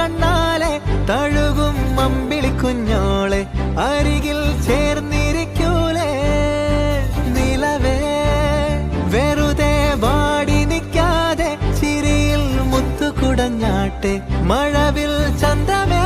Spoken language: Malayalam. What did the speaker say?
കണ്ണാലെ തഴുകും മമ്പിളി കുഞ്ഞോളെ അരികിൽ ചേർന്നിരിക്കൂലേ? നിലവേ വെറുതെ വാടി നിൽക്കാതെ ചിരിയിൽ മുത്തുകുടഞ്ഞാട്ടെ മഴവിൽ ചന്തമേ